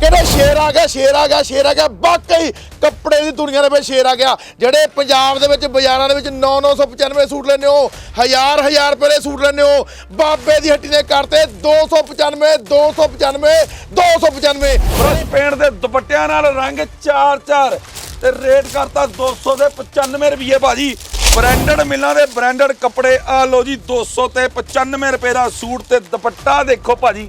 ਕਹਿੰਦੇ ਸ਼ੇਰ ਆ ਗਿਆ, ਸ਼ੇਰ ਆ ਗਿਆ, ਸ਼ੇਰ ਆ ਗਿਆ। ਵਾਕਈ ਕੱਪੜੇ ਦੀ ਦੁਨੀਆ ਦੇ ਵਿੱਚ ਸ਼ੇਰ ਆ ਗਿਆ। ਜਿਹੜੇ ਪੰਜਾਬ ਦੇ ਵਿੱਚ, ਬਾਜ਼ਾਰਾਂ ਦੇ ਵਿੱਚ 9-995 ਸੂਟ ਲੈਂਦੇ ਹੋ ਹਜ਼ਾਰ ਹਜ਼ਾਰ ਰੁਪਏ ਦੇ ਸੂਟ ਲੈਂਦੇ ਹੋ, ਬਾਬੇ ਦੀ ਹੱਟੀ ਨੇ ਕਰਤੇ 295 295 295 ਬਰਸ਼ ਪੇਂਟ ਦੇ ਦੁਪੱਟਿਆਂ ਨਾਲ ਰੰਗ 4-4 ਤੇ ਰੇਟ ਕਰਤਾ 200 ਦੇ 95 ਰੁਪਏ ਭਾਜੀ। ਬ੍ਰਾਂਡਡ ਮਿਲਾਂ ਦੇ ਬ੍ਰਾਂਡਡ ਕੱਪੜੇ ਆ ਲੋ ਜੀ 200 ਤੇ 95 ਰੁਪਏ ਦਾ ਸੂਟ ਤੇ ਦੁਪੱਟਾ ਦੇਖੋ ਭਾਜੀ।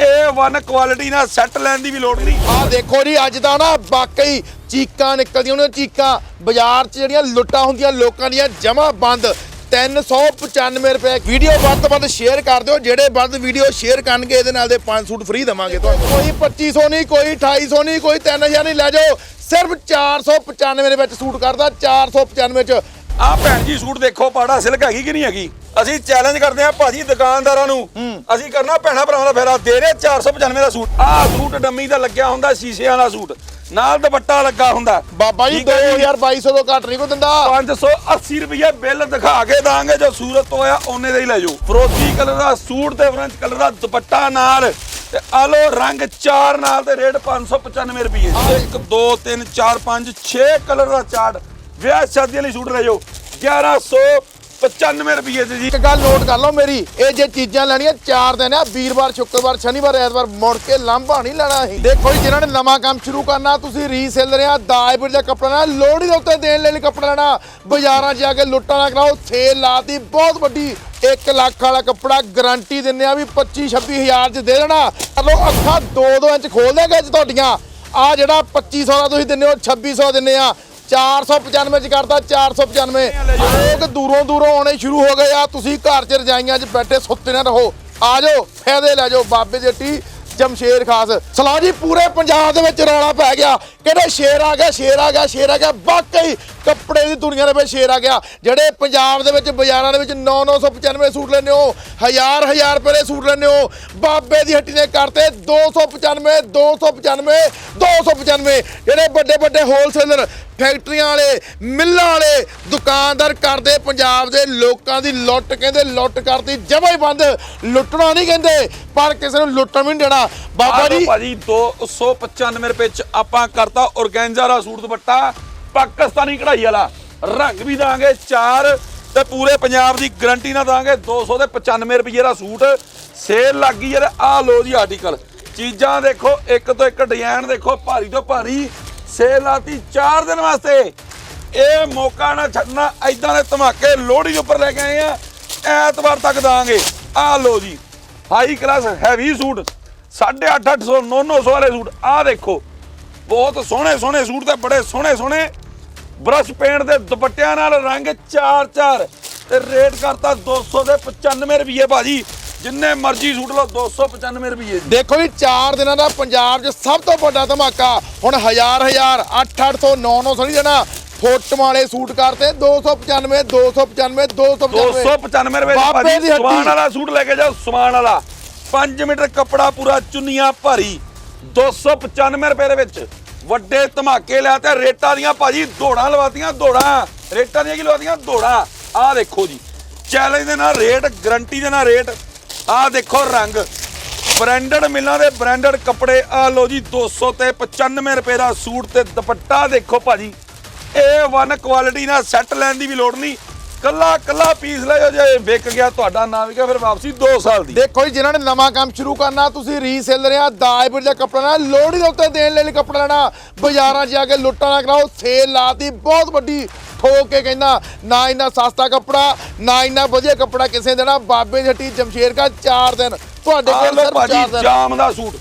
ਇਹ ਕੁਆਲਿਟੀ ਨਾਲ ਸੈੱਟ ਲੈਣ ਦੀ ਵੀ ਲੋੜ ਨਹੀਂ। ਆਹ ਦੇਖੋ ਜੀ, ਅੱਜ ਤਾਂ ਨਾ ਵਾਕਈ ਚੀਕਾਂ ਨਿਕਲਦੀਆਂ ਉਹਨਾਂ ਚੀਕਾਂ। ਬਾਜ਼ਾਰ 'ਚ ਜਿਹੜੀਆਂ ਲੁੱਟਾਂ ਹੁੰਦੀਆਂ, ਲੋਕਾਂ ਦੀਆਂ ਜਮਾ ਬੰਦ। 395 ਰੁਪਏ। ਵੀਡੀਓ ਵੱਧ ਤੋਂ ਵੱਧ ਸ਼ੇਅਰ ਕਰ ਦਿਓ, ਜਿਹੜੇ ਵੱਧ ਵੀਡੀਓ ਸ਼ੇਅਰ ਕਰਨਗੇ, ਇਹਦੇ ਨਾਲ ਦੇ ਪੰਜ ਸੂਟ ਫ੍ਰੀ ਦਵਾਂਗੇ ਤੁਹਾਨੂੰ। ਕੋਈ 2500 ਨਹੀਂ, ਕੋਈ 2800 ਨਹੀਂ, ਕੋਈ 3000 ਨਹੀਂ, ਲੈ ਜਾਓ। ਸਿਰਫ 495 ਦੇ ਵਿੱਚ ਸੂਟ ਕਰਦਾ 495 ਚ ਆ ਭੈਣ ਜੀ ਸੂਟ ਦੇਖੋ ਪਾੜਾ ਸਿਲਕ ਹੈਗੀ ਕਿ ਨਹੀਂ ਹੈਗੀ? ਅਸੀਂ ਚੈਲੰਜ ਕਰਦੇ ਆ ਭਾਜੀ ਦੁਕਾਨਦਾਰਾਂ ਨੂੰ। ਅਸੀਂ ਕਰਨਾ ਭੈਣਾ ਭਰਾਵਾਂ ਦਾ ਫੇਰਾ ਦੇ ਰਹੇ 495 ਦਾ ਸੂਟ। ਆਹ ਸੂਟ ਡੰਮੀ ਦਾ ਲੱਗਿਆ ਹੁੰਦਾ ਸ਼ੀਸ਼ਿਆਂ ਦਾ ਸੂਟ। ਨਾਲ ਦੁਪੱਟਾ ਲੱਗਾ ਹੁੰਦਾ। ਬਾਬਾ ਜੀ ਠੀਕ ਹੈ ਜੀ। 2200 ਤੋਂ ਘੱਟ ਨਹੀਂ ਕੋ ਦਿੰਦਾ। 580 ਰੁਪਏ ਬਿੱਲ ਦਿਖਾ ਕੇ ਦਾਂਗੇ ਜੋ ਸੂਰਤ ਤੋਂ ਆਇਆ ਉਹਨੇ ਦਾ ਹੀ ਲੈ ਜਾਓ। ਫਰੋਜ਼ੀ ਕਲਰ ਦਾ ਸੂਟ ਤੇ ਫਰੈਂਚ ਕਲਰ ਦਾ ਦੁਪੱਟਾ ਨਾਲ। ਤੇ ਆ ਲੋ ਰੰਗ ਚਾਰ ਨਾਲ ਤੇ ਰੇਟ 595 ਰੁਪਏ 1 2 3 4 5 6 ਕਲਰ ਦਾ ਚਾਰਟ। ਵਿਆਹ ਸ਼ਾਦੀਆਂ ਲਈ ਸੂਟ ਲੈ ਜਾਓ। 1195 ਰੁਪਏ ਦੇ ਜੀ। ਇੱਕ ਗੱਲ ਨੋਟ ਕਰ ਲਓ ਮੇਰੀ, ਇਹ ਜੇ ਚੀਜ਼ਾਂ ਲੈਣੀਆਂ ਚਾਰ ਦਿਨ ਆ, ਵੀਰਵਾਰ, ਸ਼ੁੱਕਰਵਾਰ, ਸ਼ਨੀਵਾਰ, ਐਤਵਾਰ, ਮੁੜ ਕੇ ਲਾਂਭਾ ਨਹੀਂ ਲੈਣਾ ਅਸੀਂ। ਦੇਖੋ ਜੀ, ਜਿਨ੍ਹਾਂ ਨੇ ਨਵਾਂ ਕੰਮ ਸ਼ੁਰੂ ਕਰਨਾ, ਤੁਸੀਂ ਰੀਸੇਲਰ ਆ ਦਾਜਪੁਰ ਦਾ ਕੱਪੜਾ ਲੈਣਾ ਲੋੜੀ ਦੇ ਉੱਤੇ ਦੇਣ ਲਈ ਕੱਪੜਾ ਲੈਣਾ, ਬਾਜ਼ਾਰਾਂ 'ਚ ਜਾ ਕੇ ਲੁੱਟਾਂ ਨਾ ਕਰਾਓ ਸੇਲ ਲਾਤੀ ਬਹੁਤ ਵੱਡੀ 1 ਲੱਖ ਵਾਲਾ ਕੱਪੜਾ ਗਾਰੰਟੀ ਦਿੰਨੇ ਆ ਵੀ 25 26 ਹਜ਼ਾਰ 'ਚ ਦੇ ਦੇਣਾ। ਚਲੋ ਅੱਖਾਂ 2-2 ਇੰਚ ਖੋਲ ਦੇਗਾ ਤੁਹਾਡੀਆਂ। ਆ ਜਿਹੜਾ 2500 ਦਾ ਤੁਸੀਂ ਦਿੰਨੇ ਹੋ 2600 ਦਿੰਨੇ ਆ। 495 ਚ ਕਰਦਾ 495 ਲੋਕ ਦੂਰੋਂ ਦੂਰੋਂ ਆਉਣੇ ਸ਼ੁਰੂ ਹੋ ਗਏ ਆ। ਤੁਸੀਂ ਘਰ 'ਚ ਰਜਾਈਆਂ 'ਚ ਬੈਠੇ ਸੁੱਤੇ ਨਾ ਰਹੋ। ਆ ਜਾਓ, ਫਾਇਦੇ ਲੈ ਜਾਓ। ਬਾਬੇ ਦੀ ਜਮਸ਼ੇਰ ਖਾਸ। ਸਲਾਹ ਜੀ, ਪੂਰੇ ਪੰਜਾਬ ਦੇ ਵਿੱਚ ਰੌਲਾ ਪੈ ਗਿਆ। ਕਿਹੜੇ ਸ਼ੇਰ ਆ ਗਿਆ ਸ਼ੇਰ ਆ ਗਿਆ ਸ਼ੇਰ ਆ ਗਿਆ। ਵਾਕਈ ਕੱਪੜੇ ਦੀ ਦੁਨੀਆ ਦੇ ਵਿੱਚ ਸ਼ੇਰ ਆ ਗਿਆ। ਜਿਹੜੇ ਪੰਜਾਬ ਦੇ ਵਿੱਚ ਬਾਜ਼ਾਰਾਂ ਦੇ ਵਿੱਚ 9-995 ਸੂਟ ਲੈਂਦੇ ਹੋ ਹਜ਼ਾਰ ਹਜ਼ਾਰ ਰੁਪਏ ਦੇ ਸੂਟ ਲੈਂਦੇ ਹੋ ਬਾਬੇ ਦੀ ਹੱਟੀ ਨੇ ਕਰਤੇ 295 295 295 ਜਿਹੜੇ ਵੱਡੇ ਵੱਡੇ ਹੋਲਸੇਲਰ ਫੈਕਟਰੀਆਂ ਵਾਲੇ ਮਿੱਲਾਂ ਵਾਲੇ ਦੁਕਾਨਦਾਰ ਕਰਦੇ ਪੰਜਾਬ ਦੇ ਲੋਕਾਂ ਦੀ ਲੁੱਟ ਕਹਿੰਦੇ ਲੁੱਟ ਕਰਤੀ ਜਮਾ ਹੀ ਬੰਦ ਲੁੱਟਣਾ ਨਹੀਂ ਕਹਿੰਦੇ ਪਰ ਕਿਸੇ ਨੂੰ ਲੁੱਟਣ ਵੀ ਨਹੀਂ ਦੇਣਾ। ਬਾਬਾ ਜੀ। ਭਾਜੀ 295 ਰੁਪਏ ਚ ਆਪਾਂ ਕਰਤਾ ਔਰਗੈਂਜ਼ਾ ਦਾ ਸੂਟ ਦੁਪੱਟਾ, ਪਾਕਿਸਤਾਨੀ ਕਢਾਈ ਵਾਲਾ। ਰੰਗ ਵੀ ਦਾਂਗੇ ਚਾਰ ਤੇ ਪੂਰੇ ਪੰਜਾਬ ਦੀ ਗਰੰਟੀ ਨਾਲ ਦਾਂਗੇ 200 ਤੇ 95 ਰੁਪਏ ਦਾ ਸੂਟ। ਸੇਲ ਲੱਗੀ ਯਾਰ ਆਹ ਲੋ ਜੀ ਆਰਟੀਕਲ ਚੀਜ਼ਾਂ ਦੇਖੋ, ਇੱਕ ਤੋਂ ਇੱਕ ਡਿਜ਼ਾਈਨ ਦੇਖੋ, ਭਾਰੀ ਤੋਂ ਭਾਰੀ। ਸੇਲ ਲਾਤੀ 4 ਦਿਨ ਵਾਸਤੇ। ਇਹ ਮੌਕਾ ਨਾ ਛੱਡਣਾ ਐਦਾਂ ਦੇ ਧਮਾਕੇ ਲੋਹੜੀ ਉੱਪਰ ਲੈ ਕੇ ਆਏ ਆ। ਐਤਵਾਰ ਤੱਕ ਦਾਂਗੇ। ਆ ਲੋ ਜੀ ਹਾਈ ਕਲਾਸ ਹੈਵੀ ਸੂਟ। 850 800 900 ਵਾਲੇ ਸੂਟ। ਆਹ ਦੇਖੋ ਬਹੁਤ ਸੋਹਣੇ ਸੋਹਣੇ ਸੂਟ ਤੇ ਬੜੇ ਸੋਹਣੇ ਸੋਹਣੇ। ਬ੍ਰਸ਼ ਪੇਂਟ ਦੇ ਦੁਪੱਟਿਆਂ ਨਾਲ ਰੰਗ 4-4 ਤੇ ਰੇਟ ਕਰਤਾ 200 ਦੇ 95 ਰੁਪਏ ਭਾਜੀ। ਜਿੰਨੇ ਮਰਜ਼ੀ ਸੂਟ ਲਓ 295 ਰੁਪਏ ਦੇਖੋ ਜੀ 4 ਦਿਨਾਂ ਦਾ ਪੰਜਾਬ 'ਚ ਸਭ ਤੋਂ ਵੱਡਾ ਧਮਾਕਾ। ਹੁਣ ਹਜ਼ਾਰ ਹਜ਼ਾਰ 8-800 900 ਨਹੀਂ ਦੇਣਾ। ਫੋਟੋ ਵਾਲੇ ਸੂਟ ਕਰਤੇ 295 295 295 295 ਰੁਪਏ ਬਾਬੇ ਦੀ ਹੱਟੀ। ਸਮਾਨ ਵਾਲਾ ਸੂਟ ਲੈ ਕੇ ਜਾਓ ਸਮਾਨ ਵਾਲਾ। 5 ਮੀਟਰ ਕੱਪੜਾ ਪੂਰਾ ਚੁੰਨੀਆਂ ਭਾਰੀ। 295 ਰੁਪਏ ਦੇ ਵਿੱਚ ਵੱਡੇ ਧਮਾਕੇ ਲਿਆ ਤੇ ਰੇਟਾਂ ਦੀਆਂ ਭਾਜੀ ਦੌੜਾਂ ਲਵਾਤੀਆਂ, ਦੌੜਾਂ। ਰੇਟਾਂ ਦੀਆਂ ਕੀ ਲਵਾਤੀਆਂ? ਦੌੜਾਂ। ਆਹ ਦੇਖੋ ਜੀ ਚੈਲੰਜ ਦੇ ਨਾਲ ਰੇਟ ਗਰੰਟੀ ਦੇ ਨਾਲ ਰੇਟ ਆਹ ਦੇਖੋ ਰੰਗ। ਬ੍ਰਾਂਡਡ ਮਿਲਾਂ ਦੇ ਬ੍ਰਾਂਡਡ ਕੱਪੜੇ ਆ ਲੋ ਜੀ 200 ਤੇ 95 ਰੁਪਏ ਦਾ ਸੂਟ ਤੇ ਦੁਪੱਟਾ ਦੇਖੋ ਭਾਜੀ। ਇਹ ਵਨ ਕੁਆਲਿਟੀ ਨਾਲ ਸੈੱਟ ਲੈਣ ਦੀ ਵੀ ਲੋੜ ਨਹੀਂ। ਕੱਲਾ ਕੱਲਾ ਪੀਸ ਲਿਓ ਜੇ ਵਿਕ ਗਿਆ ਤੁਹਾਡਾ ਨਾ ਵਿਕਿਆ ਫਿਰ ਵਾਪਸੀ 2 ਸਾਲ ਦੀ। ਦੇਖੋ ਜੀ ਜਿਨ੍ਹਾਂ ਨੇ ਨਵਾਂ ਕੰਮ ਸ਼ੁਰੂ ਕਰਨਾ ਤੁਸੀਂ ਰੀਸੇਲਰ ਆ ਦਾਜਪੁਰ ਦਾ ਕੱਪੜਾ ਲੈਣਾ ਲੋੜੀ ਦੇ ਉੱਤੇ ਦੇਣ ਲਈ ਕੱਪੜਾ ਲੈਣਾ ਬਾਜ਼ਾਰਾਂ 'ਚ ਜਾ ਕੇ ਲੁੱਟਾਂ ਨਾ ਕਰਾਓ ਸੇਲ ਲਾਤੀ ਬਹੁਤ ਵੱਡੀ ਠੋਕ ਕੇ ਕਹਿੰਦਾ ਨਾ ਇੰਨਾ ਸਸਤਾ ਕੱਪੜਾ ਨਾ ਇੰਨਾ ਵਧੀਆ ਕੱਪੜਾ ਕਿਸੇ ਨੇ ਦੇਣਾ ਬਾਬੇ ਦੀ ਹੱਟੀ ਜਮਸ਼ੇਰ ਕਾ 4 ਦਿਨ ਤੁਹਾਡੇ ਆ ਕੋਲ ਭਾਜੀ 4 ਦਿਨ। ਜਾਮ ਦਾ ਸੂਟ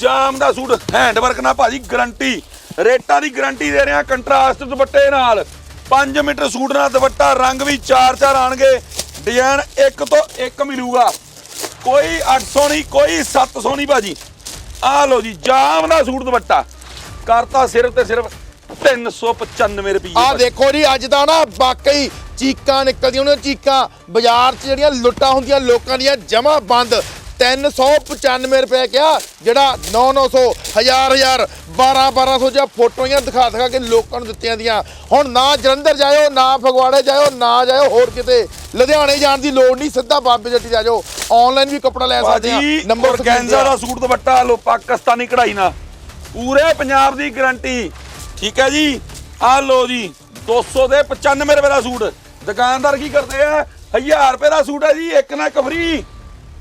ਜਾਮ ਦਾ ਸੂਟ ਹੈਂਡ ਵਰਕ ਨਾਲ ਭਾਜੀ ਗਰੰਟੀ ਰੇਟਾਂ ਦੀ ਗਰੰਟੀ ਦੇ ਰਿਹਾ ਕੰਟਰਾਸਟ ਦੁਪੱਟੇ ਨਾਲ। 5 ਮੀਟਰ ਸੂਟ ਨਾਲ ਦੁਪੱਟਾ ਰੰਗ ਵੀ 4-4 ਆਣਗੇ। ਡਿਜ਼ਾਈਨ ਇੱਕ ਤੋਂ ਇੱਕ ਮਿਲੂਗਾ। ਕੋਈ 800 ਨਹੀਂ ਕੋਈ 700 ਨਹੀਂ ਭਾਜੀ। ਆ ਲੋ ਜੀ ਜਾਮ ਦਾ ਸੂਟ ਦੁਪੱਟਾ। ਕਰਤਾ ਸਿਰਫ ਤੇ ਸਿਰਫ 395 ਰੁਪਏ ਆ ਦੇਖੋ ਜੀ ਅੱਜ ਤਾਂ ਨਾ ਵਾਕਈ ਚੀਕਾਂ ਨਿਕਲਦੀਆਂ ਉਹਨਾਂ ਚੀਕਾਂ। ਬਾਜ਼ਾਰ 'ਚ ਜਿਹੜੀਆਂ ਲੁੱਟਾਂ ਹੁੰਦੀਆਂ ਲੋਕਾਂ ਦੀਆਂ ਜਮਾ ਬੰਦ। 395 ਰੁਪਏ ਕਿਹਾ ਜਿਹੜਾ 9-900 1000 1000 12 1200 ਜਾਂ ਫੋਟੋਆਂ ਦਿਖਾ ਦਿਖਾ ਕੇ ਲੋਕਾਂ ਨੂੰ ਦਿੱਤੀਆਂ ਦੀਆਂ। ਹੁਣ ਨਾ ਜਲੰਧਰ ਜਾਇਓ ਨਾ ਫਗਵਾੜੇ ਜਾਇਓ ਨਾ ਜਾਇਓ ਹੋਰ ਕਿਤੇ। ਲੁਧਿਆਣੇ ਜਾਣ ਦੀ ਲੋੜ ਨਹੀਂ ਸਿੱਧਾ ਬਾਬੇ ਜੱਟੀ ਜਾ ਜਾਓ। ਆਨਲਾਈਨ ਵੀ ਕੱਪੜਾ ਲੈ ਸਕਦੇ ਆ ਨੰਬਰ ਔਰਗੈਂਜ਼ਾ ਦਾ ਸੂਟ ਦੁਪੱਟਾ ਲੋ ਪਾਕਿਸਤਾਨੀ ਕਢਾਈ ਨਾਲ। ਪੂਰੇ ਪੰਜਾਬ ਦੀ ਗਾਰੰਟੀ ਠੀਕ ਹੈ ਜੀ? ਆ ਲੋ ਜੀ 200 ਦੇ 95 ਰੁਪਏ ਦਾ ਸੂਟ। ਦੁਕਾਨਦਾਰ ਕੀ ਕਰਦੇ ਆ? 1000 ਰੁਪਏ ਦਾ ਸੂਟ ਹੈ ਜੀ ਇੱਕ ਨਾ ਇੱਕ ਫ੍ਰੀ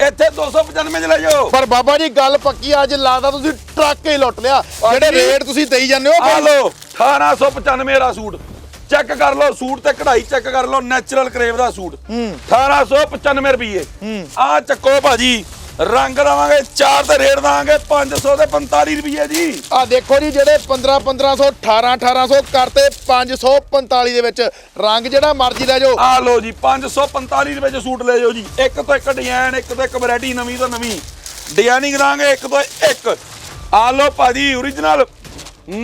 ਇੱਥੇ 295 ਚ ਲੈ ਜਾਓ। ਪਰ ਬਾਬਾ ਜੀ ਗੱਲ ਪੱਕੀ ਆ, ਅੱਜ ਲਾਦਾ ਤੁਸੀਂ ਟਰੱਕ ਹੀ ਲੁੱਟ ਲਿਆ। ਜਿਹੜੇ। ਰੇਟ ਤੁਸੀਂ ਦੇਈ ਜਾਂਦੇ ਹੋ ਆ ਕੋਈ- ਲੋ 1895 ਦਾ ਸੂਟ। ਚੈੱਕ ਕਰ ਲਓ ਸੂਟ ਤੇ ਕਢਾਈ ਚੈੱਕ ਕਰ ਲਓ ਨੈਚੁਰਲ ਕਰੇਵ ਦਾ ਸੂਟ। 1895 ਰੁਪਏ ਆ ਚੱਕੋ ਭਾਜੀ ਰੰਗ ਦਵਾਂਗੇ 4 ਤੇ ਰੇਟ ਦਵਾਂਗੇ 500 ਤੇ 45 ਰੁਪਏ ਜੀ। ਆ ਦੇਖੋ ਜੀ ਜਿਹੜੇ 15 1500 18 1800 ਕਰਤੇ 545 ਦੇ ਵਿੱਚ। ਰੰਗ ਜਿਹੜਾ ਮਰਜ਼ੀ ਲੈ ਜਾਓ। ਆ ਲੋ ਜੀ 545 ਰੁਪਏ ਚ ਸੂਟ ਲੈ ਜਾਓ ਜੀ। ਇੱਕ ਤੋਂ ਇੱਕ ਡਿਜ਼ਾਈਨ ਇੱਕ ਤੋਂ ਇੱਕ ਵੈਰਾਈਟੀ ਨਵੀਂ ਤੋਂ ਨਵੀਂ। ਡਿਜ਼ਾਈਨਿੰਗ ਦਾਂਗੇ ਇੱਕ ਤੋਂ ਇੱਕ। ਆ ਲੋ ਭਾਜੀ origignal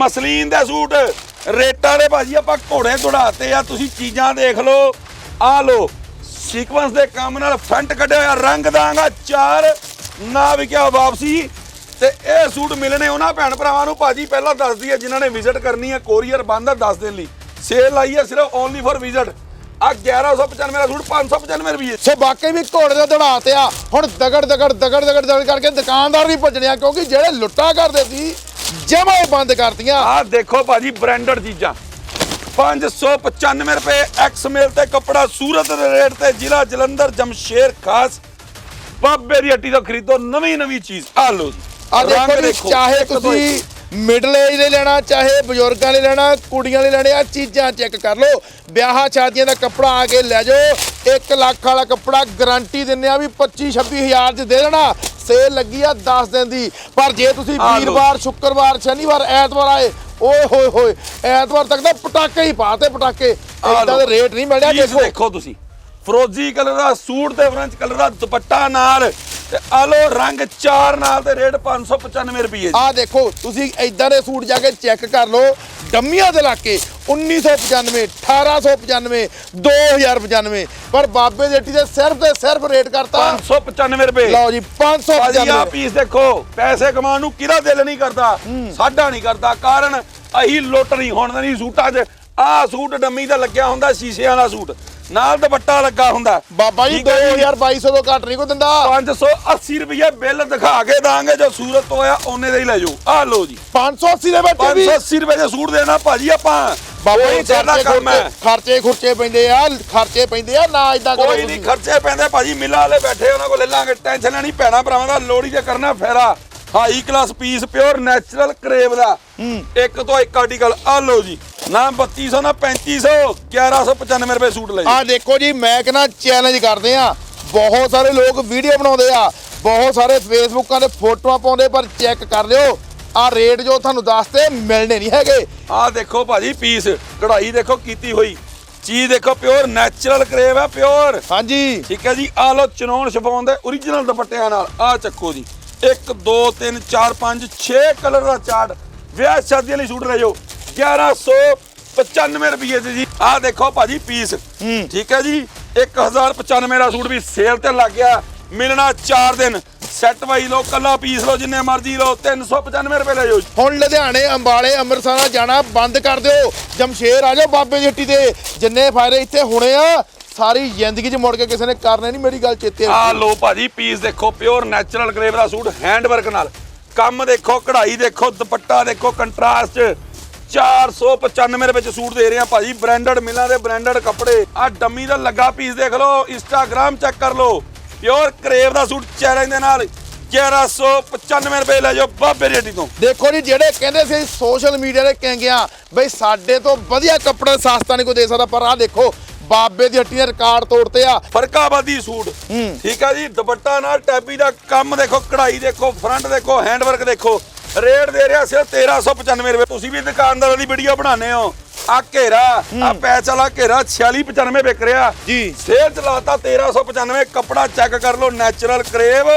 ਮਸਲੀਨ ਦੇ ਸੂਟ। ਰੇਟਾਂ ਦੇ ਭਾਜੀ ਆਪਾਂ ਘੋੜੇ ਦੌੜਾਤੇ ਆ ਤੁਸੀਂ ਚੀਜ਼ਾਂ ਦੇਖ ਲਓ। ਆ ਲੋ ਸੀਕੁਐਂਸ ਦੇ ਕੰਮ ਨਾਲ ਫਰੰਟ ਕੱਢਿਆ ਹੋਇਆ ਰੰਗ ਦਾਂਗਾ ਚਾਰ ਨਾ ਵਿਕਿਆ ਵਾਪਸੀ। ਤੇ ਇਹ ਸੂਟ ਮਿਲਣੇ ਉਹਨਾਂ ਭੈਣ ਭਰਾਵਾਂ ਨੂੰ ਭਾਜੀ ਪਹਿਲਾਂ ਦੱਸ ਦਈਏ ਜਿਨ੍ਹਾਂ ਨੇ ਵਿਜ਼ਿਟ ਕਰਨੀ ਹੈ ਕੋਰੀਅਰ ਬੰਦ ਹੈ 10 ਦਿਨ ਲਈ। ਸੇਲ ਲਾਈ ਹੈ ਸਿਰਫ ਓਨਲੀ ਫॉर ਵਿਜ਼ਿਟ ਆ 1195 ਦਾ ਸੂਟ 595 ਰੁਪਏ। ਸੋ ਵਾਕਈ ਵੀ ਘੋੜੇ ਦਾ ਦੜਾਤੇ ਆ। ਹੁਣ ਦਗੜ ਦਗੜ ਦਗੜ ਦਗੜ ਦਗੜ ਕਰਕੇ ਦੁਕਾਨਦਾਰ ਵੀ ਭੱਜਣੇ ਆ ਕਿਉਂਕਿ ਜਿਹੜੇ ਲੁੱਟਾ ਕਰਦੇ ਸੀ ਜਮਾ ਬੰਦ ਕਰਤੀਆਂ। ਆ ਦੇਖੋ ਭਾਜੀ ਬ੍ਰਾਂਡਡ ਚੀਜ਼ਾਂ। 595 ਰੁਪਏ ਐਕਸ ਮੇਲ ਤੇ ਕੱਪੜਾ ਸੂਰਤ ਦੇ ਰੇਟ ਤੇ ਜ਼ਿਲ੍ਹਾ ਜਲੰਧਰ ਜਮਸ਼ੇਰ ਖਾਸ ਬਾਬੇ ਦੀ ਹੱਟੀ ਤੋਂ ਖਰੀਦੋ ਨਵੀਂ ਨਵੀਂ ਚੀਜ਼। ਆ ਜੀ। ਆ ਦੇਖੋ ਜੀ ਚਾਹੇ ਤੁਸੀਂ ਮਿਡਲ ਏਜ ਦੇ ਲੈਣਾ ਚਾਹੇ ਬਜ਼ੁਰਗਾਂ ਦੇ ਲੈਣਾ ਕੁੜੀਆਂ ਦੇ ਲੈਣੇ ਆ ਚੀਜ਼ਾਂ ਚੈੱਕ ਕਰ ਲਓ। ਵਿਆਹਾਂ ਸ਼ਾਦੀਆਂ ਦਾ ਕੱਪੜਾ ਆ ਕੇ ਲੈ ਜਾਓ। 1 ਲੱਖ ਵਾਲਾ ਕੱਪੜਾ ਗਾਰੰਟੀ ਦਿੰਨੇ ਆ ਵੀ 25 26000 ਚ ਦੇ ਦੇਣਾ। ਸੇਲ ਲੱਗੀ ਆ 10 ਦਿਨ ਦੀ। ਪਰ ਜੇ ਤੁਸੀਂ। ਵੀਰਵਾਰ ਸ਼ੁੱਕਰਵਾਰ ਸ਼ਨੀਵਾਰ ਐਤਵਾਰ ਆਏ ਓਏ ਹੋਏ ਹੋਏ ਐਤਵਾਰ ਤੱਕ ਤਾਂ ਪਟਾਕੇ ਹੀ ਪਾਤੇ ਪਟਾਕੇ। ਆ ਇਦਾਂ ਲਓ। ਦੇ ਰੇਟ ਨਹੀਂ ਮਿਲਿਆ ਚੀਜ਼ ਦੇਖੋ ਦੇਖੋ ਤੁਸੀਂ। ਫਰੋਜ਼ੀ ਕਲਰ ਦਾ ਸੂਟ ਤੇ ਫਰੈਂਚ ਕਲਰ ਦਾ ਦੁਪੱਟਾ ਨਾਲ ਤੇ ਆ ਲਓ ਰੰਗ ਚਾਰ ਨਾਲ ਤੇ ਰੇਟ 595 ਰੁਪਏ ਜੀ। ਆ ਦੇਖੋ ਤੁਸੀਂ ਇਦਾਂ ਦੇ ਸੂਟ ਜਾ ਕੇ ਚੈੱਕ ਕਰ ਲਓ ਡੰਮੀਆਂ ਦੇ ਲਾਕੇ 1995 1895 2095 ਪਰ ਬਾਬੇ ਦੀ ਹੱਟੀ ਦੇ ਸਿਰਫ ਤੇ ਸਿਰਫ ਰੇਟ ਕਰਤਾ। 595 ਰੁਪਏ। ਲਓ ਜੀ ਭਾਜੀ ਆ 595 ਪੀਸ ਦੇਖੋ ਪੈਸੇ ਕਮਾਉਣ ਨੂੰ ਕਿਹਦਾ ਦਿਲ ਨਹੀਂ ਕਰਦਾ। ਸਾਡਾ ਨਹੀਂ ਕਰਦਾ ਕਾਰਨ ਅਹੀ ਲੁੱਟ ਨਹੀਂ ਹੁਣ ਨਹੀਂ ਸੂਟਾਂ 'ਚ ਆਹ ਸੂਟ ਡੰਮੀ ਦਾ ਲੱਗਿਆ ਹੁੰਦਾ ਸ਼ੀਸ਼ਿਆਂ ਦਾ ਸੂਟ। ਨਾਲ ਦੁਪੱਟਾ ਲੱਗਾ ਹੁੰਦਾ। ਬਾਬਾ ਜੀ ਠੀਕ ਹੈ ਜੀ। 2200 ਤੋਂ ਘੱਟ ਨਹੀਂ ਕੋ ਦਿੰਦਾ। 580 ਰੁਪਏ ਬਿੱਲ ਦਿਖਾ ਕੇ ਦਾਂਗੇ ਜੋ ਸੂਰਤ ਤੋਂ ਆਇਆ ਉਹਨੇ ਦੇ ਹੀ ਲੈ ਜਾਓ। ਆਹ ਲਓ ਜੀ। 580 ਦੇ ਵਿੱਚ ਵੀ। 580 ਰੁਪਏ ਦੇ ਸੂਟ ਦੇਣਾ ਭਾਜੀ ਆਪਾਂ। ਬਾਬਾ ਜੀ ਖਰਚੇ ਕੰਮ ਹੈ। ਖੁਰਚੇ ਖਰਚੇ ਪੈਂਦੇ ਆ ਖਰਚੇ ਪੈਂਦੇ ਆ ਨਾ ਇਦਾਂ ਕਰੋ ਕੋਈ ਨਹੀਂ ਖਰਚੇ ਪੈਂਦੇ ਭਾਜੀ ਮਿੱਲਾਂ ਵਾਲੇ ਬੈਠੇ ਉਹਨਾਂ ਕੋਲ ਲੈ ਲਾਂਗੇ ਟੈਨਸ਼ਨ ਲੈਣੀ ਪੈਣਾ ਭਰਾਵਾਂ ਦਾ ਲੋੜੀ ਤੇ ਕਰਨਾ ਫੇਰਾ। High class piece pure natural crepe ਦਾ। ਇੱਕ ਤੋਂ ਇੱਕ ਆਰਟੀਕਲ ਆ ਲਓ ਜੀ। ਨਾ 3200 ਨਾ 3500 1195 ਰੁਪਏ ਸੂਟ ਲੈ ਆ ਦੇਖੋ ਜੀ ਮੈਂ ਕਹਿੰਦਾ ਚੈਲੰਜ ਕਰਦੇ ਆ ਬਹੁਤ ਸਾਰੇ ਲੋਕ ਵੀਡੀਓ ਬਣਾਉਂਦੇ ਆ। ਬਹੁਤ ਸਾਰੇ ਫੇਸਬੁੱਕਾਂ ਤੇ ਫੋਟੋਆਂ ਪਾਉਂਦੇ ਪਰ ਚੈੱਕ ਕਰ ਲਿਓ। ਆ ਰੇਟ ਜੋ ਤੁਹਾਨੂੰ ਦੱਸਦੇ ਮਿਲਣੇ ਨਹੀਂ ਹੈਗੇ। ਆ ਦੇਖੋ ਭਾਜੀ ਪੀਸ ਕਢਾਈ ਦੇਖੋ ਕੀਤੀ ਹੋਈ। ਚੀਜ਼ ਦੇਖੋ ਪਿਓਰ ਨੈਚੁਰਲ ਕਰੇਵ ਹੈ ਪਿਓਰ ਹਾਂਜੀ। ਠੀਕ ਹੈ ਜੀ ਆ ਲੋ ਚਨੌਨ ਸ਼ਿਫੋਨ ਦੇ origignal ਦੁਪੱਟਿਆਂ ਨਾਲ। ਆ ਚੱਕੋ ਜੀ। 1 2 3 4 5 6 ਕਲਰ ਦਾ ਚਾਰਟ। ਵਿਆਹ ਸ਼ਾਦੀ ਲਈ ਸੂਟ ਲੈ ਜਾਓ। 1195 ਰੁਪਏ ਦੇ ਜੀ। ਆ ਦੇਖੋ ਭਾਜੀ ਪੀਸ। ਠੀਕ ਹੈ ਜੀ? 1095 ਦਾ ਸੂਟ ਵੀ ਸੇਲ ਤੇ ਲੱਗ ਗਿਆ। ਮਿਲਣਾ 4 ਦਿਨ। ਸੈੱਟ ਵਾਈ ਲੋ ਕੱਲਾ ਪੀਸ ਲੋ ਜਿੰਨੇ ਮਰਜ਼ੀ ਲੋ 395 ਰੁਪਏ ਲੈ ਜਾਓ ਜੀ। ਹੁਣ ਲੁਧਿਆਣੇ ਅੰਬਾਲੇ ਅੰਮ੍ਰਿਤਸਰ ਜਾਣਾ ਬੰਦ ਕਰ ਦਿਓ। ਜਮਸ਼ੇਰ ਆ ਜਾਓ ਬਾਬੇ ਦੀ। ਹੱਟੀ ਤੇ ਜਿੰਨੇ ਫਾਇਦੇ ਇੱਥੇ ਹੋਣੇ ਆ ਸਾਰੀ ਜ਼ਿੰਦਗੀ 'ਚ ਮੁੜ ਕੇ ਕਿਸੇ ਨੇ ਕਰਨੇ ਨਹੀਂ ਮੇਰੀ ਗੱਲ ਚੇਤੇ ਆ। ਲੋ ਭਾਜੀ ਪੀਸ ਦੇਖੋ ਪਿਓਰ ਨੈਚੁਰਲ ਗਰੇਵ ਦਾ ਸੂਟ ਹੈਂਡ ਵਰਕ ਨਾਲ। ਕੰਮ ਦੇਖੋ ਕਢਾਈ ਦੇਖੋ ਦੁਪੱਟਾ ਦੇਖੋ ਕੰਟਰਾਸਟ 495 ਰੁਪਏ ਚ ਸੂਟ ਦੇ ਰਹੇ ਆ ਭਾਜੀ। ਬ੍ਰਾਂਡਡ ਮਿਲਾਂ ਦੇ ਬ੍ਰਾਂਡਡ ਕੱਪੜੇ। ਆ ਡੰਮੀ ਦਾ ਲੱਗਾ ਪੀਸ ਦੇਖ ਲਓ। ਇੰਸਟਾਗ੍ਰam ਚੈੱਕ ਕਰ ਲਓ। ਪਿਓਰ ਕਰੇਵ ਦਾ ਸੂਟ ਚੈਲੰਜ ਦੇ ਨਾਲ। 1195 ਰੁਪਏ ਲੈ ਜਾਓ ਬਾਬੇ ਰੇਡੀ ਤੋਂ। ਦੇਖੋ ਜੀ ਜਿਹੜੇ ਕਹਿੰਦੇ ਸੀ ਸੋਸ਼ਲ ਮੀਡੀਆ ਦੇ ਕਹਿੰਗਿਆਂ ਬਈ ਸਾਡੇ ਤੋਂ ਵਧੀਆ ਕੱਪੜਾ ਸਸਤਾ ਨਹੀਂ ਕੋਈ ਦੇ ਸਕਦਾ ਪਰ ਆ ਦੇਖੋ ਬਾਬੇ ਦੀ ਹੱਟੀ ਨੇ ਰਿਕਾਰਡ ਤੋੜਤੇ ਆ। ਫਰਕਾਬਾਦੀ ਸੂਟ। ਠੀਕ ਆ ਜੀ ਦੁਪੱਟਾ ਨਾਲ ਟੈਬੀ ਦਾ ਕੰਮ ਦੇਖੋ ਕਢਾਈ ਦੇਖੋ ਫਰੰਟ ਦੇਖੋ ਹੈਂਡ ਵਰਕ ਦੇਖੋ। ਰੇਟ ਦੇ ਰਿਹਾ ਸਿਰਫ 1395 ਰੁਪਏ। ਤੁਸੀਂ ਵੀ ਦੁਕਾਨਦਾਰਾਂ ਦੀ ਵੀਡੀਓ ਬਣਾਉਂਦੇ ਹੋ। ਆ ਘੇਰਾ ਆ ਪੈਚ ਵਾਲਾ ਘੇਰਾ 4695 ਵਿਕ ਰਿਹਾ। ਜੀ। ਸੇਲ ਚਲਾਤਾ 1395 ਕੱਪੜਾ ਚੈੱਕ ਕਰ ਲਓ ਨੈਚੁਰਲ ਕਰੇਵ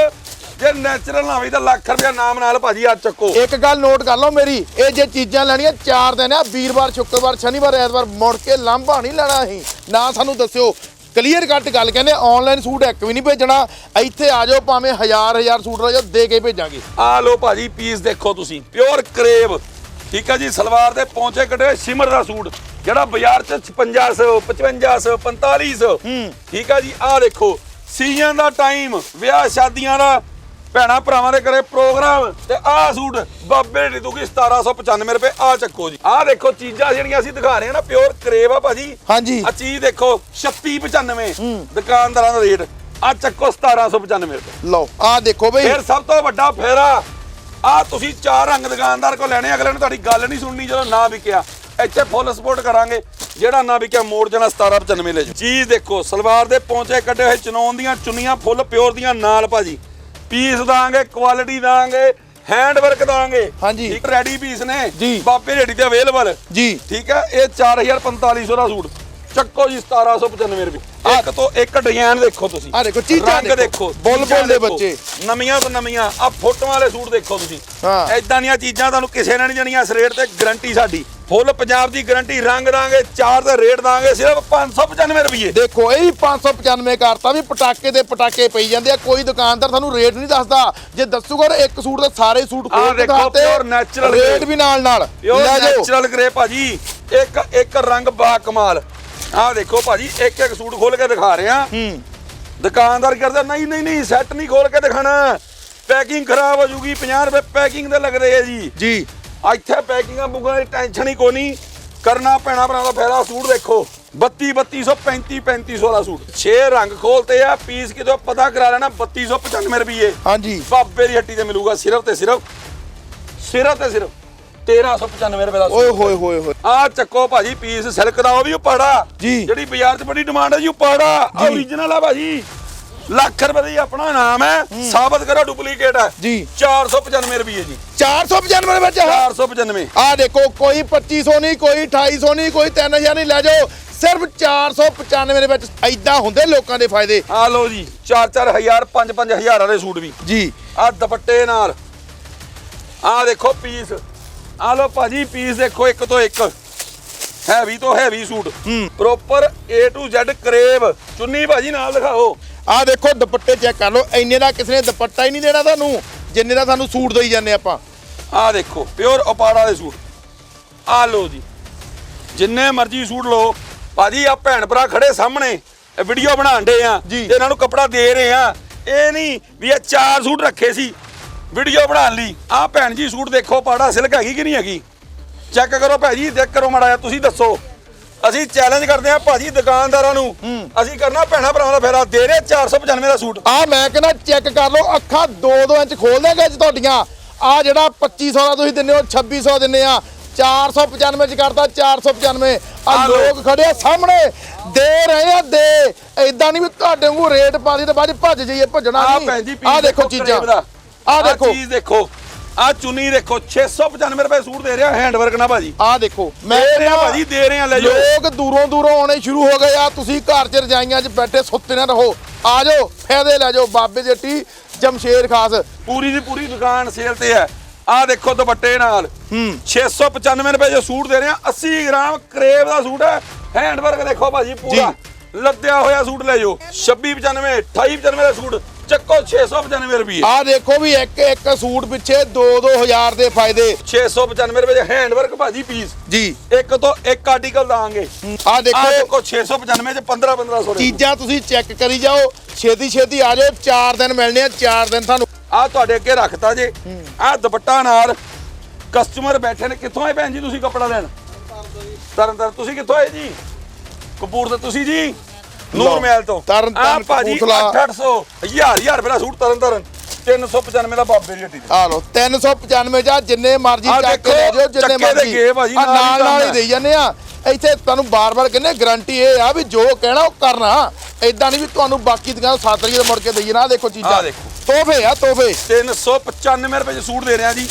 ਜੇ ਨੈਚੁਰਲ ਨਾ ਹੋਈ ਤਾਂ ਲੱਖ ਰੁਪਇਆ ਨਾਮ ਨਾਲ ਭਾਜੀ ਆ ਚੱਕੋ। ਇੱਕ ਗੱਲ ਨੋਟ ਕਰ ਲਓ ਮੇਰੀ ਇਹ ਜੇ ਚੀਜ਼ਾਂ ਲੈਣੀਆਂ ਚਾਰ ਦਿਨ ਆ ਵੀਰਵਾਰ ਸ਼ੁੱਕਰਵਾਰ ਸ਼ਨੀਵਾਰ ਐਤਵਾਰ ਮੁੜ ਕੇ ਲਾਂਭਾ ਨਹੀਂ ਲੈਣਾ ਅਸੀਂ। ਨਾ ਸਾਨੂੰ ਦੱਸਿਓ ਕਲੀਅਰ ਕੱਟ ਗੱਲ ਕਹਿੰਦੇ ਆਨਲਾਈਨ ਸੂਟ ਇੱਕ ਵੀ ਨਹੀਂ ਭੇਜਣਾ ਇੱਥੇ ਆ ਜਾਓ ਭਾਵੇਂ ਹਜ਼ਾਰ ਹਜ਼ਾਰ ਸੂਟ ਜਾਓ ਦੇ ਕੇ ਭੇਜਾਂਗੇ। ਆ ਲੋ ਭਾਜੀ ਪੀਸ ਦੇਖੋ ਤੁਸੀਂ ਪਿਓਰ ਕਰੇਵ ਠੀਕ ਆ ਜੀ ਸਲਵਾਰ ਦੇ ਪੌਂਚੇ ਕੱਢੇ ਸ਼ਿਮਰ ਦਾ ਸੂਟ ਜਿਹੜਾ ਬਾਜ਼ਾਰ ਚ 5600 5500 4500 ਠੀਕ ਆ ਜੀ ਆ ਦੇਖੋ ਸੀਜ਼ਨ ਦਾ ਟਾਈਮ ਵਿਆਹ ਸ਼ਾਦੀਆਂ ਦਾ ਭੈਣਾ ਭਰਾਵਾਂ ਦੇ ਕਰੇ ਪ੍ਰੋਗਰਾਮ ਤੇ ਆਹ ਸੂਟ ਬਾਬੇ ਦੀ ਦੂਗੀ 1795 ਰੁਪਏ ਆ ਚੱਕੋ ਜੀ। ਆਹ ਦੇਖੋ ਚੀਜ਼ਾਂ ਜਿਹੜੀਆਂ ਅਸੀਂ ਦਿਖਾ ਰਹੇ ਹਾਂ ਨਾ ਪਿਓਰ ਕਰੇਵ ਆ ਭਾਜੀ। ਹਾਂਜੀ। ਆ ਚੀਜ਼ ਦੇਖੋ 3695 ਦੁਕਾਨਦਾਰਾਂ ਦਾ ਰੇਟ। ਆ ਚੱਕੋ 1795 ਰੁਪਏ। ਲਓ ਆ ਦੇਖੋ ਬਈ। ਫਿਰ ਸਭ ਤੋਂ ਵੱਡਾ ਫੇਰਾ ਆ ਤੁਸੀਂ ਚਾਰ ਰੰਗ ਦੁਕਾਨਦਾਰ ਕੋ ਲੈਣੇ ਅਗਲੇ ਨੇ ਤੁਹਾਡੀ ਗੱਲ ਨਹੀਂ ਸੁਣਨੀ ਜਦੋਂ ਨਾ ਵਿਕਿਆ। ਇੱਥੇ ਫੁੱਲ ਸਪੋਰਟ ਕਰਾਂਗੇ ਜਿਹੜਾ ਨਾ ਵਿਕਿਆ ਮੋੜ ਜਾਣਾ 1795 ਲੈ ਜਾਓ। ਚੀਜ਼ ਦੇਖੋ ਸਲਵਾਰ ਦੇ ਪੌਂਚੇ ਕੱਢੇ ਹੋਏ ਚਨੌਨ ਦੀਆਂ ਚੁੰਨੀਆਂ ਫੁੱਲ ਪਿਓਰ ਦੀਆਂ ਨਾਲ ਭਾਜੀ। ਪੀਸ ਦਾਂਗੇ ਕੁਆਲਿਟੀ ਦਾਂਗੇ ਹੈਂਡ ਵਰਕ ਦਾਂਗੇ ਹਾਂਜੀ। ਇੱਕ ਰੈਡੀ ਪੀਸ ਨੇ ਜੀ। ਬਾਬੇ ਰੇਡੀ ਤੇ ਅਵੇਲੇਬਲ ਜੀ ਠੀਕ ਹੈ ਇਹ 4500 ਦਾ ਸੂਟ ਚੱਕੋ ਜੀ 1795 ਰੁਪਏ ਇੱਕ ਤੋਂ ਇੱਕ ਡਿਜ਼ਾਈਨ ਦੇਖੋ ਤੁਸੀਂ ਆਹ ਦੇਖੋ, ਚੀਜ਼ਾਂ ਦੇਖੋ, ਬੁੱਲ ਬੁੱਲ ਦੇ। ਬੱਚੇ। ਨਵੀਆਂ ਤੋਂ ਨਵੀਆਂ ਆ ਫੋਟੋਆਂ ਵਾਲੇ ਸੂਟ ਦੇਖੋ ਤੁਸੀਂ ਹਾਂ। ਐਦਾਂ ਦੀਆਂ ਚੀਜ਼ਾਂ ਤੁਹਾਨੂੰ ਕਿਸੇ ਨੇ ਨਹੀਂ ਜਣੀਆਂ ਇਸ ਰੇਟ ਤੇ ਗਾਰੰਟੀ ਸਾਡੀ ਫੁੱਲ ਪੰਜਾਬ ਦੀ ਗਾਰੰਟੀ ਰੰਗ ਦਾਂਗੇ ਚਾਰ ਦਾ ਰੇਟ ਦਾਂਗੇ ਸਿਰਫ 595 ਰੁਪਏ ਦੇਖੋ ਇਹ ਵੀ 595 ਕਰਤਾ ਵੀ ਪਟਾਕੇ ਦੇ ਪਟਾਕੇ ਪਈ ਜਾਂਦੇ ਆ ਕੋਈ ਦੁਕਾਨਦਾਰ ਤੁਹਾਨੂੰ ਰੇਟ ਨਹੀਂ ਦੱਸਦਾ। ਜੇ ਦੱਸੂਗਾ ਤਾਂ ਇੱਕ ਸੂਟ ਦੇ ਸਾਰੇ ਸੂਟ ਖੋਲ ਕੇ ਦੇਖੋ, ਰੇਟ। ਵੀ ਨਾਲ ਨਾਲ। ਪਿਓਰ ਲੈ ਜਾਓ। ਨੈਚੁਰਲ ਗ੍ਰੇ ਭਾਜੀ ਇੱਕ ਇੱਕ ਰੰਗ ਬਾ ਕਮਾਲ। ਆਹ ਦੇਖੋ ਭਾਜੀ ਇੱਕ ਇੱਕ ਸੂਟ ਖੋਲ ਕੇ ਦਿਖਾ ਰਹੇ। ਹੂੰ। ਦੁਕਾਨਦਾਰ ਕਰਦਾ ਨਹੀਂ ਨਹੀਂ ਨਹੀਂ ਸੈੱਟ ਨਹੀਂ ਖੋਲ ਕੇ ਦਿਖਾਣਾ। ਪੈਕਿੰਗ ਖਰਾਬ ਹੋ ਜੂਗੀ 50 ਰੁਪਏ ਪੈਕਿੰਗ ਦੇ ਲੱਗਦੇ ਆ ਜੀ। ਜੀ। ਇੱਥੇ ਪੈਕਿੰਗਾਂ ਬੁੱਕਾਂ ਦੀ ਟੈਨਸ਼ਨ ਹੀ ਕੋਈ ਨਹੀਂ। ਕਰਨਾ ਪੈਣਾ ਭਰਾ ਦਾ ਫਾਇਦਾ ਸੂਟ ਦੇਖੋ। 32 3200 35 3500 ਦਾ ਸੂਟ। 6 ਰੰਗ ਖੋਲਤੇ ਆ ਪੀਸ ਕਿਤੋਂ ਪਤਾ ਕਰਾ ਲੈਣਾ 3295 ਰੁਪਏ ਹਾਂਜੀ। ਬਾਬੇ ਦੀ ਹੱਟੀ ਤੇ ਮਿਲੂਗਾ ਸਿਰਫ ਤੇ ਸਿਰਫ ਸਿਰਫ ਤੇ ਸਿਰਫ 1395 ਰੁਪਏ ਦਾ ਸੂਟ। ਓਏ ਹੋਏ ਹੋਏ ਹੋਏ। ਆ ਚੱਕੋ ਭਾਜੀ ਪੀਸ ਸਿਲਕ ਦਾ ਉਹ ਵੀ ਉਪਾੜਾ। ਜਿਹੜੀ ਬਾਜ਼ਾਰ 'ਚ ਬੜੀ ਡਿਮਾਂਡ ਹੈ ਜੀ ਉਪਾੜਾ। ਓਰੀਜਨਲ ਆ ਭਾਜੀ। ਲੱਖ ਰੁਪਏ ਦਾ ਆਪਣਾ ਨਾਮ ਹੈ ਸਾਬਤ ਕਰੋ ਡੁਪਲੀਕੇਟ ਹੈ। ਜੀ। 495 ਰੁਪਏ ਜੀ। 495 ਦੇ ਵਿੱਚ 495 ਆ ਦੇਖੋ ਕੋਈ 2500 ਨਹੀਂ ਕੋਈ 2800 ਨਹੀਂ ਕੋਈ 3000 ਨਹੀਂ ਲੈ ਜਾਓ। ਸਿਰਫ 495 ਦੇ ਵਿੱਚ ਐਦਾਂ ਹੁੰਦੇ ਲੋਕਾਂ ਦੇ ਫਾਇਦੇ। ਆ ਲਓ ਜੀ 4-4000 5-5000 ਵਾਲੇ ਸੂਟ ਵੀ। ਜੀ। ਆ ਦੁਪੱਟੇ ਨਾਲ। ਆ ਦੇਖੋ ਪੀਸ ਆ ਲਓ ਭਾਜੀ ਪੀਸ ਦੇਖੋ ਇੱਕ ਤੋਂ ਇੱਕ। ਹੈਵੀ ਤੋਂ heavy suit. Proper A to Z crepe. ਚੁੰਨੀ ਭਾਜੀ ਨਾਲ ਦਿਖਾਓ। ਆ ਦੇਖੋ ਦੁਪੱਟੇ ਚੈੱਕ ਕਰ ਲਓ ਇੰਨੇ ਦਾ ਕਿਸੇ ਨੇ ਦੁਪੱਟਾ ਹੀ ਨਹੀਂ ਦੇਣਾ ਤੁਹਾਨੂੰ ਜਿੰਨੇ ਦਾ ਤੁਹਾਨੂੰ ਸੂਟ ਦੇਈ ਜਾਂਦੇ ਆਪਾਂ। ਆ ਦੇਖੋ ਪਿਓਰ ਉਪਾੜਾ ਦੇ ਸੂਟ। ਆ ਲਓ ਜੀ ਜਿੰਨੇ ਮਰਜ਼ੀ ਸੂਟ ਲਓ ਭਾਜੀ ਆ ਭੈਣ ਭਰਾ ਖੜੇ ਸਾਹਮਣੇ ਇਹ ਵੀਡੀਓ ਬਣਾਉਂਦੇ ਆ। ਤੇ ਇਹਨਾਂ ਨੂੰ ਕੱਪੜਾ ਦੇ ਰਹੇ ਆ। ਇਹ ਨਹੀਂ ਵੀ ਇਹ ਚਾਰ ਸੂਟ ਰੱਖੇ ਸੀ ਵੀਡੀਓ ਬਣਾਉਣ ਲਈ। ਆ ਭੈਣ ਜੀ ਸੂਟ ਦੇਖੋ ਪਾੜਾ ਸਿਲਕ ਹੈਗੀ ਕਿ ਨਹੀਂ ਹੈਗੀ? ਚੈੱਕ ਕਰੋ ਭਾਜੀ ਚੈੱਕ ਕਰੋ ਮਾੜਾ ਤੁਸੀਂ ਦੱਸੋ। ਅਸੀਂ ਚੈਲੰਜ ਕਰਦੇ ਆ ਭਾਜੀ ਦੁਕਾਨਦਾਰਾਂ ਨੂੰ। ਅਸੀਂ ਕਰਨਾ ਭੈਣਾ ਭਰਾਵਾਂ ਦਾ ਫੇਰਾ। ਦੇ ਰਹੇ 495 ਦਾ ਸੂਟ। ਆ ਮੈਂ ਕਹਿੰਦਾ ਚੈੱਕ ਕਰ ਲਓ ਅੱਖਾਂ 2-2 ਇੰਚ ਖੋਲ ਦੇਗਾ ਅੱਜ ਤੁਹਾਡੀਆਂ। ਆ ਜਿਹੜਾ 2500 ਦਾ ਤੁਸੀਂ ਦਿੰਦੇ ਹੋ 2600 ਦਿੰਦੇ ਆ। 495 ਚ ਕਰਤਾ 495 ਆ। ਲੋਕ ਖੜੇ ਆ ਸਾਹਮਣੇ। ਦੇ ਰਹੇ ਆ ਦੇ। ਐਦਾਂ ਨਹੀਂ ਵੀ ਤੁਹਾਡੇ ਵਾਂਗੂ ਰੇਟ ਪਾ ਦੀ ਤੇ ਬਾਅਦ ਭੱਜ ਜਾਈਏ ਭੱਜਣਾ ਨਹੀਂ। ਜੀ ਆ ਦੇਖੋ ਚੀਜ਼ਾਂ। ਆ ਦੇਖੋ। ਚੀਜ਼ ਦੇਖੋ। ਆ ਚੁੰਨੀ ਦੇਖੋ 695 ਰੁਪਏ ਸੂਟ ਦੇ ਰਿਹਾ ਹੈਂਡ ਵਰਕ ਨਾ ਭਾਜੀ। ਆ ਦੇਖੋ ਮੈਂ ਦੇ ਰਹੇ ਭਾਜੀ ਦੇ ਰਹੇ ਲੈ ਜਾਓ। ਲੋਕ ਦੂਰੋਂ ਦੂਰੋਂ ਆਉਣੇ ਸ਼ੁਰੂ ਹੋ ਗਏ ਆ ਤੁਸੀਂ ਘਰ 'ਚ ਰਜਾਈਆਂ 'ਚ ਬੈਠੇ ਸੁੱਤੇ ਨਾ ਰਹੋ। ਆ ਜਾਓ ਫਾਇਦੇ ਲੈ ਜਾਓ ਬਾਬੇ ਹੱਟੀ ਜਮਸ਼ੇਰ ਖਾਸ। ਪੂਰੀ ਦੀ ਪੂਰੀ ਦੁਕਾਨ ਸੇਲ ਤੇ ਹੈ। ਆ ਦੇਖੋ ਦੁਪੱਟੇ ਨਾਲ। ਹੂੰ। 695 ਰੁਪਏ ਜੋ ਸੂਟ ਦੇ ਰਹੇ ਆ 80 ਗ੍ਰਾਮ ਕਰੇਵ ਦਾ ਸੂਟ ਹੈ। ਹੈਂਡ ਵਰਕ ਦੇਖੋ ਭਾਜੀ ਪੂਰਾ। ਲੱਦਿਆ ਹੋਇਆ ਸੂਟ ਲੈ ਜਾਓ। 2695 2895 ਦਾ ਸੂਟ। ਚੱਕੋ 695 ਰੁਪਏ। ਆ ਦੇਖੋ ਵੀ ਇੱਕ ਇੱਕ ਸੂਟ ਪਿੱਛੇ 2-2000 ਦੇ ਫਾਇਦੇ। 695 ਰੁਪਏ ਦੇ ਹੈਂਡ ਵਰਕ ਭਾਜੀ ਪੀਸ ਜੀ। ਇੱਕ ਤੋਂ ਇੱਕ ਆਰਟੀਕਲ ਦਾਂਗੇ। ਆ ਦੇਖੋ। ਦੇਖੋ 695 ਚ 15 1500 ਦੇ ਚੀਜ਼ਾਂ ਤੁਸੀਂ ਚੈੱਕ ਕਰੀ ਜਾਓ। ਛੇਤੀ ਛੇਤੀ ਆ ਜਾਓ। 4 ਦਿਨ ਮਿਲਣੇ ਆ 4 ਦਿਨ ਤੁਹਾਨੂੰ ਆ ਤੁਹਾਡੇ ਅੱਗੇ ਰੱਖਤਾ ਜੇ। ਆ ਦੁਪੱਟਾ ਨਾਲ ਕਸਟਮਰ ਬੈਠੇ ਨੇ। ਕਿੱਥੋਂ ਆਏ ਭੈਣ ਜੀ ਤੁਸੀਂ ਕੱਪੜਾ ਲੈਣ? ਤਰਨ ਤਰਨ ਤੁਸੀਂ ਕਿੱਥੋਂ ਆਏ ਜੀ? ਕਪੂਰ ਤੋਂ ਤੁਸੀਂ ਜੀ? ਨੂਰ ਮਹਿਲ ਤੋਂ। ਤਰਨ ਤਾਰਨ, ਕਪੂਰਥਲਾ। 800 ਹਜ਼ਾਰ ਹਜ਼ਾਰ ਰੁਪਏ ਦਾ ਸੂਟ ਤਰਨ ਤਰਨ। 395 ਦਾ ਬਾਬੇ ਦੀ ਹੱਟੀ ਆ ਲਓ 395 ਜਾਂ ਜਿੰਨੇ ਮਰਜ਼ੀ ਚੱਕ ਕੇ ਲੈ ਜਾਓ ਜਿੰਨੇ ਦੇ ਮਰਜ਼ੀ। ਨਾਲ ਨਾਲ ਹੀ ਦੇਈ ਜਾਂਦੇ ਆ। ਇੱਥੇ ਤੁਹਾਨੂੰ ਬਾਰ-ਬਾਰ ਕਹਿੰਦੇ ਗਾਰੰਟੀ ਇਹ ਆ ਵੀ ਜੋ ਕਹਿਣਾ ਉਹ ਕਰਨਾ। ਐਦਾਂ ਨਹੀਂ ਵੀ ਤੁਹਾਨੂੰ ਬਾਕੀ ਦੁਕਾਨ ਸੱਤ ਰੁਪਏ ਦੇ ਮੁੜ ਕੇ ਦੇਈਏ ਨਾ ਦੇਖੋ ਚੀਜ਼ਾਂ। ਤੋਹਫੇ ਆ ਤੋਹਫੇ। 395 ਰੁਪਏ ਚ ਸੂਟ ਦੇ ਰਿਹਾ ਜੀ।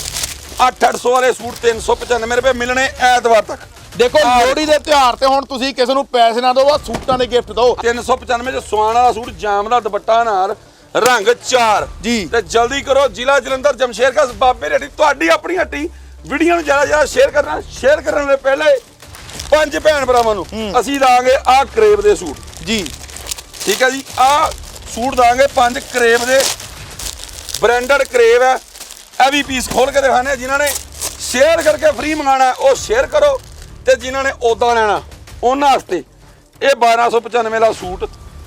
8-800 ਵਾਲੇ ਸੂਟ 395 ਰੁਪਏ ਮਿਲਣੇ ਐਤਵਾਰ ਤੱਕ। ਦੇਖੋ ਲੋਹੜੀ ਦੇ ਤਿਉਹਾਰ ਤੇ ਹੁਣ ਤੁਸੀਂ ਕਿਸੇ ਨੂੰ ਪੈਸੇ ਨਾ ਦਿਓ ਆ ਸੂਟਾਂ ਦੇ ਗਿਫਟ ਦਿਓ। 395 ਚ ਸਵਾਨ ਵਾਲਾ ਸੂਟ ਜਾਮ ਦਾ ਦੁਪੱਟਾ ਨਾਲ ਰੰਗ ਚਾਰ। ਜੀ। ਤੇ ਜਲਦੀ ਕਰੋ ਜ਼ਿਲ੍ਹਾ ਜਲੰਧਰ ਜਮਸ਼ੇਰ ਕਾ ਬਾਬੇ ਰੇਡੀ ਤੁਹਾਡੀ ਆਪਣੀ ਹੱਟੀ। ਵੀਡੀਓ ਨੂੰ ਜ਼ਿਆਦਾ ਜ਼ਿਆਦਾ ਸ਼ੇਅਰ ਕਰਨਾ ਸ਼ੇਅਰ ਕਰਨ ਦੇ ਪਹਿਲੇ ਪੰਜ ਭੈਣ ਭਰਾਵਾਂ ਨੂੰ ਅਸੀਂ ਦਾਂਗੇ ਆਹ ਕਰੇਬ ਦੇ ਸੂਟ। ਜੀ। ਠੀਕ ਹੈ ਜੀ ਆਹ ਸੂਟ ਦਾਂਗੇ ਪੰਜ ਕਰੇਬ ਦੇ। ਬ੍ਰਾਂਡਡ ਕਰੇਬ ਹੈ। ਇਹ ਵੀ ਪੀਸ ਖੋਲ ਕੇ ਦਿਖਾਣੇ ਜਿਨ੍ਹਾਂ ਨੇ ਸ਼ੇਅਰ ਕਰਕੇ ਫ੍ਰੀ ਮੰਗਾਣਾ ਉਹ ਸ਼ੇਅਰ ਕਰੋ। ਤੇ ਜਿਨ੍ਹਾਂ ਨੇ ਉਦਾਂ ਲੈਣਾ ਉਹਨਾਂ ਵਾਸਤੇ। ਇਹ 1295 ਦਾ ਸੂਟ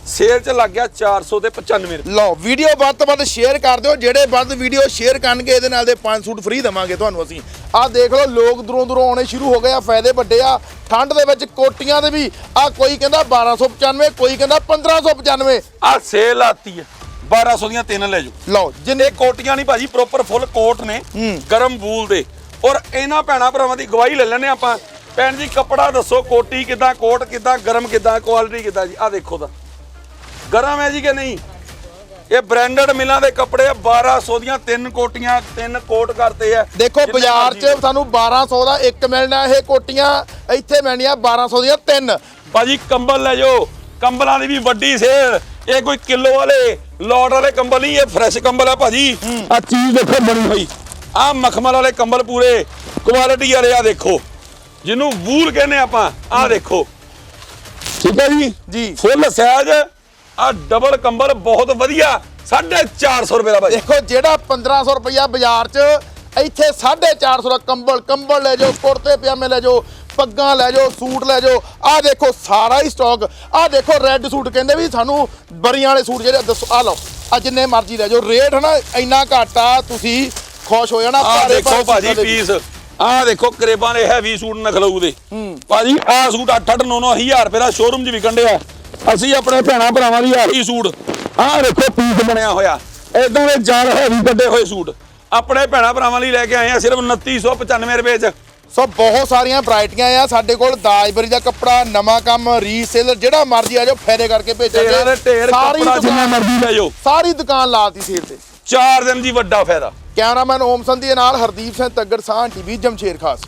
ਸੇਲ 'ਚ ਲੱਗ ਗਿਆ 400 ਤੇ 95 ਰੁਪਏ। ਲਓ ਵੀਡੀਓ ਵੱਧ ਤੋਂ ਵੱਧ ਸ਼ੇਅਰ ਕਰ ਦਿਓ। ਜਿਹੜੇ ਵੱਧ ਵੀਡੀਓ ਸ਼ੇਅਰ ਕਰਨਗੇ ਇਹਦੇ ਨਾਲ ਦੇ ਪੰਜ ਸੂਟ ਫ੍ਰੀ ਦਵਾਂਗੇ ਤੁਹਾਨੂੰ ਅਸੀਂ। ਆਹ ਦੇਖ ਲਓ ਲੋਕ ਦੂਰੋਂ ਦੂਰੋਂ ਆਉਣੇ ਸ਼ੁਰੂ ਹੋ ਗਏ ਆ ਫਾਇਦੇ ਵੱਡੇ ਆ। ਠੰਡ ਦੇ ਵਿੱਚ ਕੋਟੀਆਂ ਦੇ ਵੀ ਆ ਕੋਈ ਕਹਿੰਦਾ 1295 ਕੋਈ ਕਹਿੰਦਾ 1595 ਆ ਸੇਲ ਆਤੀ ਹੈ 1200 ਦੀਆਂ ਤਿੰਨ ਲੈ ਜਾਓ। ਲਓ ਜਿੰਨੇ ਕੋਟੀਆਂ ਨਹੀਂ ਭਾਜੀ ਪ੍ਰੋਪਰ ਫੁੱਲ ਕੋਟ ਨੇ ਗਰਮ ਵੂਲ ਦੇ। ਔਰ ਇਹਨਾਂ ਭੈਣਾ ਭਰਾਵਾਂ ਦੀ ਗਵਾਹੀ ਲੈ ਲੈਣੇ ਆਪਾਂ। ਭੈਣ ਜੀ ਕੱਪੜਾ ਦੱਸੋ ਕੋਟੀ ਕਿਦਾਂ ਕੋਟ ਕਿਦਾਂ ਗਰਮ ਕਿਦਾਂ ਕੁਆਲਿਟੀ ਕਿਦਾਂ ਜੀ? ਆ ਦੇਖੋ ਤਾਂ। ਗਰਮ ਹੈ ਜੀ ਕਿ ਨਹੀਂ? ਇਹ ਬ੍ਰਾਂਡਡ ਮਿਲਾਂ ਦੇ ਕੱਪੜੇ ਆ, 1200 ਦੀਆਂ ਤਿੰਨ ਕੋਟੀਆਂ ਤਿੰਨ ਕੋਟ ਕਰਤੇ ਆ। ਦੇਖੋ ਬਾਜ਼ਾਰ 'ਚ ਸਾਨੂੰ 1200 ਦਾ ਇੱਕ ਮਿਲਣਾ ਇਹ ਕੋਟੀਆਂ ਇੱਥੇ ਮਿਲਣੀਆਂ 1200 ਦੀਆਂ ਤਿੰਨ। ਭਾਜੀ ਕੰਬਲ ਲੈ ਜਾਓ। ਕੰਬਲਾਂ ਦੀ ਵੀ ਵੱਡੀ ਸੇਲ ਇਹ ਕੋਈ ਕਿਲੋ ਵਾਲੇ ਲੋਟ ਵਾਲੇ ਕੰਬਲ ਨਹੀਂ ਇਹ ਫਰੈਸ਼ ਕੰਬਲ ਆ ਭਾਜੀ। ਆ ਚੀਜ਼ ਦੇਖੋ ਬਣੀ ਹੋਈ। ਆ ਮਖਮਲ ਵਾਲੇ ਕੰਬਲ ਪੂਰੇ। ਕੁਆਲਿਟੀ ਵਾਲੇ ਆ ਦੇਖੋ। ਜਿਹਨੂੰ ਵੂਲ ਕਹਿੰਦੇ ਆਪਾਂ ਆ ਦੇਖੋ। ਠੀਕ ਹੈ ਜੀ? ਜੀ। ਫੁੱਲ ਸਾਈਜ਼ ਆ ਡਬਲ ਕੰਬਲ ਬਹੁਤ ਵਧੀਆ 450 ਰੁਪਏ ਦਾ ਭਾਜੀ ਦੇਖੋ ਜਿਹੜਾ 1500 ਰੁਪਇਆ ਬਾਜ਼ਾਰ 'ਚ ਇੱਥੇ 450 ਦਾ ਕੰਬਲ ਕੰਬਲ ਲੈ ਜਾਓ ਕੁੜਤੇ ਪਜਾਮੇ ਲੈ ਜਾਓ ਪੱਗਾਂ ਲੈ ਜਾਓ ਸੂਟ ਲੈ ਜਾਓ ਆਹ ਦੇਖੋ ਸਾਰਾ ਹੀ ਸਟਾਕ ਆਹ ਦੇਖੋ ਰੈੱਡ ਸੂਟ ਕਹਿੰਦੇ ਵੀ ਸਾਨੂੰ ਬਰੀਆਂ ਵਾਲੇ ਸੂਟ ਜਿਹੜੇ ਦੱਸੋ ਆ ਲਓ ਆ ਜਿੰਨੇ ਮਰਜ਼ੀ ਲੈ ਜਾਓ ਰੇਟ ਹਨਾ ਇੰਨਾ ਘੱਟ ਆ ਤੁਸੀਂ ਖੁਸ਼ ਹੋ ਜਾਣਾ ਆ ਦੇਖੋ ਭਾਜੀ। ਪੀਸ ਆ ਦੇਖੋ ਕਰੇਬਾਂ ਦੇ ਹੈਵੀ ਸੂਟ ਨਖਲਊ ਦੇ ਭਾਜੀ ਆ ਸੂਟ 8 8 9 9 ਹਜ਼ਾਰ ਰੁਪਏ ਦਾ ਸ਼ੋਰੂਮ 'ਚ ਵਿਕਣ ਡਿਆ ਅਸੀਂ ਆਪਣੇ ਭੈਣਾ ਭਰਾਵਾਂ ਦੀ ਆਹੀ ਸੂਟ। ਆ ਦੇਖੋ ਪੀਸ ਬਣਿਆ ਹੋਇਆ। ਇਦਾਂ ਦੇ ਜਲ ਹੈਵੀ ਕੱਢੇ ਹੋਏ ਸੂਟ। ਆਪਣੇ ਭੈਣਾ ਭਰਾਵਾਂ ਲਈ ਲੈ ਕੇ ਆਏ ਆ ਸਿਰਫ 2995 ਰੁਪਏ 'ਚ। ਸੋ ਬਹੁਤ ਸਾਰੀਆਂ ਵੈਰਾਈਟੀਆਂ ਆ। ਸਾਡੇ ਕੋਲ ਦਾਜਬਰੀ ਦਾ ਕੱਪੜਾ ਨਵਾਂ ਕੰਮ ਰੀਸੇਲਰ ਜਿਹੜਾ ਮਰਜ਼ੀ ਆ ਜਾਓ ਫਾਇਦੇ ਕਰਕੇ ਭੇਜਾਂਗੇ ਸਾਰੀ ਕੱਪੜਾ ਜਿੰਨਾ ਦੁਕਾਨ ਮਰਜ਼ੀ ਲੈ ਜਾਓ। ਸਾਰੀ ਦੁਕਾਨ ਲਾਤੀ ਸੇਲ ਤੇ 4 ਦਿਨ ਜੀ ਵੱਡਾ ਫਾਇਦਾ। ਕੈਮਰਾਮੈਨ ਓਮ ਸੰਧੀ ਦੇ ਨਾਲ ਹਰਦੀਪ ਸਿੰਘ ਤੱਗੜ ਸਾਹ ਟੀਵੀ, ਜਮਸ਼ੇਰ ਖਾਸ।